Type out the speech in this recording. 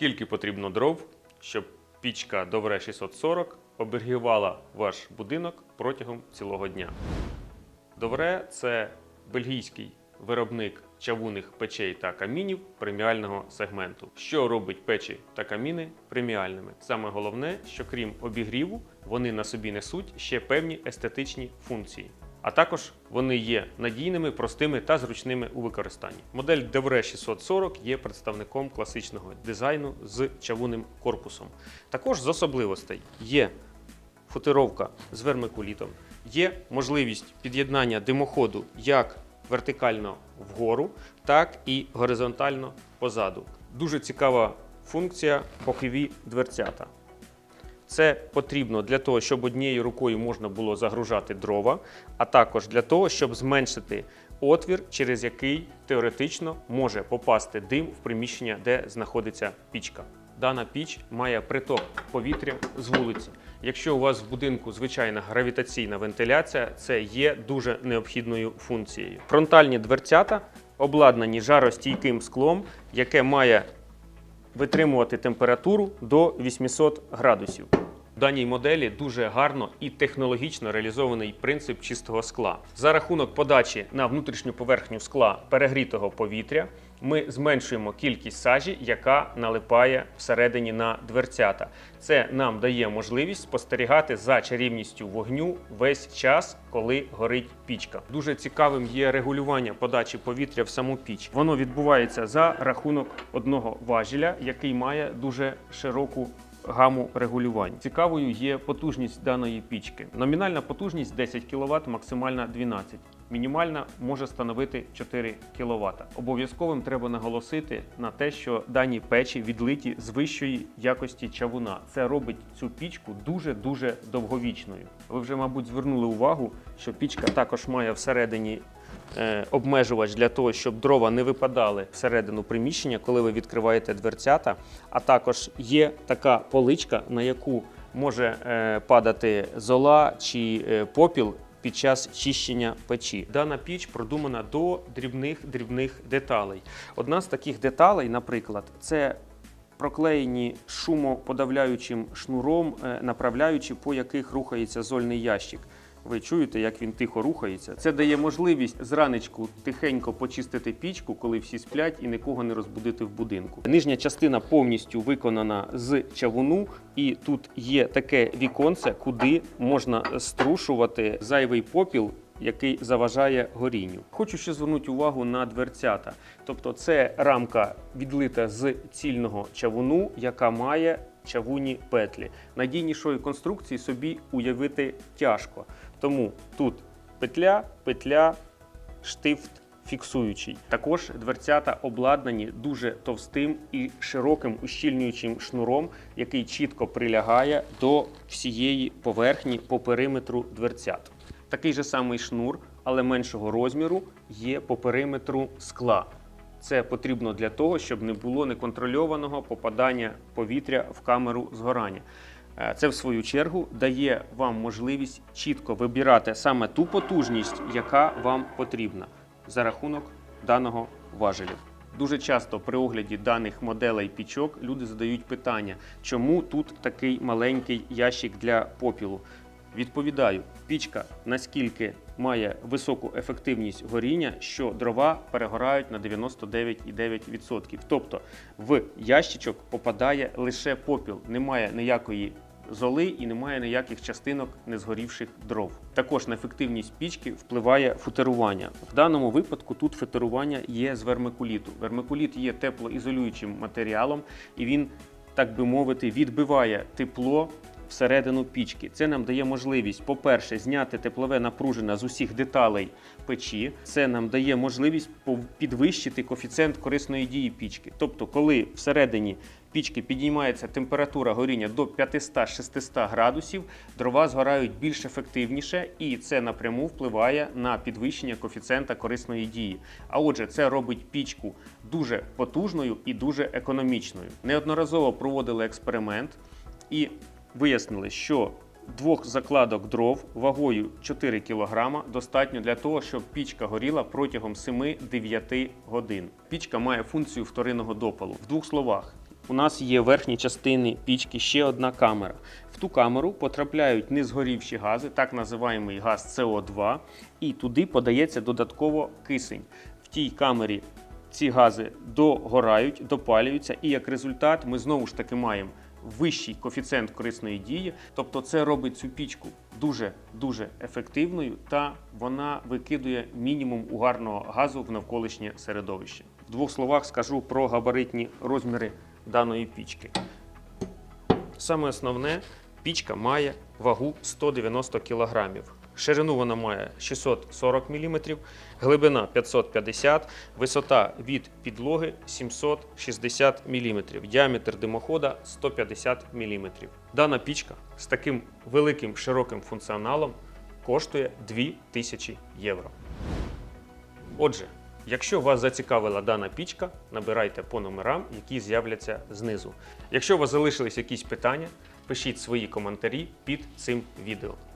Скільки потрібно дров, щоб пічка Довре 640 оберігала ваш будинок протягом цілого дня? Довре це бельгійський виробник чавунних печей та камінів преміального сегменту, що робить печі та каміни преміальними. Саме головне, що крім обігріву, вони на собі несуть ще певні естетичні функції. А також вони є надійними, простими та зручними у використанні. Модель Devre 640 є представником класичного дизайну з чавунним корпусом. Також з особливостей є футировка з вермикулітом, є можливість під'єднання димоходу як вертикально вгору, так і горизонтально позаду. Дуже цікава функція бокові дверцята. Це потрібно для того, щоб однією рукою можна було загружати дрова, а також для того, щоб зменшити отвір, через який теоретично може попасти дим в приміщення, де знаходиться пічка. Дана піч має приток повітря з вулиці. Якщо у вас в будинку звичайна гравітаційна вентиляція, це є дуже необхідною функцією. Фронтальні дверцята обладнані жаростійким склом, яке має витримувати температуру до 800 градусів. Даній моделі дуже гарно і технологічно реалізований принцип чистого скла. За рахунок подачі на внутрішню поверхню скла перегрітого повітря ми зменшуємо кількість сажі, яка налипає всередині на дверцята. Це нам дає можливість спостерігати за чарівністю вогню весь час, коли горить пічка. Дуже цікавим є регулювання подачі повітря в саму піч. Воно відбувається за рахунок одного важеля, який має дуже широку гаму регулювань. Цікавою є потужність даної пічки. Номінальна потужність 10 кВт, максимальна 12 Мінімальна може становити 4 кВт. Обов'язковим треба наголосити на те, що дані печі відлиті з вищої якості чавуна. Це робить цю пічку дуже-дуже довговічною. Ви вже, мабуть, звернули увагу, що пічка також має всередині обмежувач для того, щоб дрова не випадали всередину приміщення, коли ви відкриваєте дверцята. А також є така поличка, на яку може е, падати зола чи е, попіл. Під час чищення печі дана піч продумана до дрібних дрібних деталей. Одна з таких деталей, наприклад, це проклеєні шумоподавляючим шнуром, е, направляючи, по яких рухається зольний ящик. Ви чуєте, як він тихо рухається. Це дає можливість зранечку тихенько почистити пічку, коли всі сплять, і нікого не розбудити в будинку. Нижня частина повністю виконана з чавуну, і тут є таке віконце, куди можна струшувати зайвий попіл. Який заважає горінню. Хочу ще звернути увагу на дверцята. Тобто, це рамка відлита з цільного чавуну, яка має чавунні петлі. Надійнішої конструкції собі уявити тяжко. Тому тут петля, петля, штифт фіксуючий. Також дверцята обладнані дуже товстим і широким ущільнюючим шнуром, який чітко прилягає до всієї поверхні по периметру дверцят. Такий же самий шнур, але меншого розміру, є по периметру скла. Це потрібно для того, щоб не було неконтрольованого попадання повітря в камеру згорання. Е, Це, в свою чергу, дає вам можливість чітко вибирати саме ту потужність, яка вам потрібна за рахунок даного важелю. Дуже часто при огляді даних моделей пічок люди задають питання, чому тут такий маленький ящик для попілу. Відповідаю, пічка наскільки має високу ефективність горіння, що дрова перегорають на 99,9%. Тобто в ящичок попадає лише попіл, немає ніякої золи і немає ніяких частинок незгорівших дров. Також на ефективність пічки впливає футерування. В даному випадку тут футерування є з вермикуліту. Вермикуліт є теплоізолюючим матеріалом, і він, так би мовити, відбиває тепло всередину пічки. Це нам дає можливість, по-перше, зняти теплове напруження з усіх деталей печі. Це нам дає можливість підвищити коефіцієнт корисної дії пічки. Тобто, коли всередині пічки підіймається температура горіння до 500-600 градусів, дрова згорають більш ефективніше, і це напряму впливає на підвищення коефіцієнта корисної дії. А отже, це робить пічку дуже потужною і дуже економічною. Неодноразово проводили експеримент і вияснили, що двох закладок дров вагою 4 кг достатньо для того, щоб пічка горіла протягом 7-9 годин. Пічка має функцію вторинного допалу. В двох словах, у нас є в верхній частині пічки ще одна камера. В ту камеру потрапляють незгорівші гази, так називаємо газ СО2, і туди подається додатково кисень. В тій камері ці гази догорають, допалюються, і як результат ми знову ж таки маємо вищий коефіцієнт корисної дії. Тобто це робить цю пічку дуже дуже ефективною та вона викидує мінімум угарного газу в навколишнє середовище. В двох словах скажу про габаритні розміри даної пічки. Саме основне, пічка має вагу 190 кг. Ширину вона має 640 мм, глибина 550 висота від підлоги 760 мм, діаметр димохода 150 мм. Дана пічка з таким великим широким функціоналом коштує 2000 євро. Отже, якщо вас зацікавила дана пічка, набирайте по номерам, які з'являться знизу. Якщо у вас залишились якісь питання, пишіть свої коментарі під цим відео.